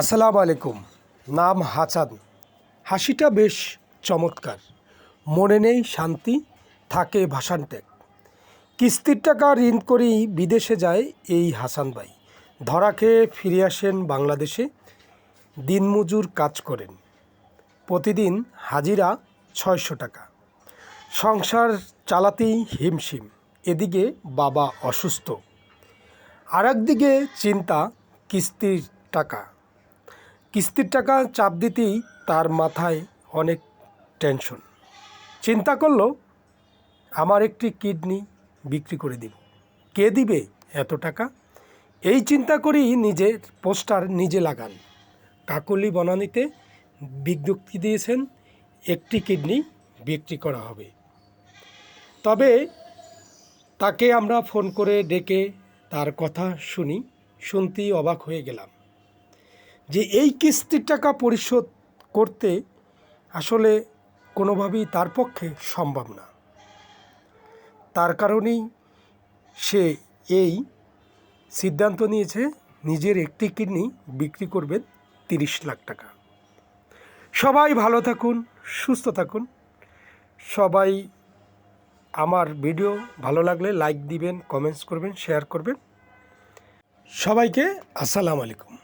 আসসালামু আলাইকুম। নাম হাসান হাসিটা বেশ চমৎকার। মনে নেই শান্তি, থাকে ত্যাগ। কিস্তির টাকা ঋণ করেই বিদেশে যায় এই হাসান ভাই। ধরা খেয়ে ফিরে আসেন বাংলাদেশে। দিনমজুর কাজ করেন। প্রতিদিন হাজিরা ছয়শো টাকা। সংসার চালাতেই হিমশিম। এদিকে বাবা অসুস্থ। আর একদিকে চিন্তা, কিস্তির টাকা। কিস্তির টাকা চাপ দিতেই তার মাথায় অনেক টেনশন। চিন্তা করল, আমার একটি কিডনি বিক্রি করে দিব। কে দিবে এত টাকা? এই চিন্তা করেই নিজের পোস্টার নিজে লাগান। কাকলি বনানীতে বিজ্ঞপ্তি দিয়েছেন, একটি কিডনি বিক্রি করা হবে। তবে তাকে আমরা ফোন করে ডেকে তার কথা শুনি, শুনতেই অবাক হয়ে গেলাম। যে এই কিস্তির টাকা পরিশোধ করতে আসলে কোনোভাবেই তার পক্ষে সম্ভব না। তার কারণেই সে এই সিদ্ধান্ত নিয়েছে, নিজের একটি কিডনি বিক্রি করবেন তিরিশ লাখ টাকা। সবাই ভালো থাকুন, সুস্থ থাকুন। সবাই আমার ভিডিও ভালো লাগলে লাইক দিবেন, কমেন্টস করবেন, শেয়ার করবেন। সবাইকে আসসালামু আলাইকুম।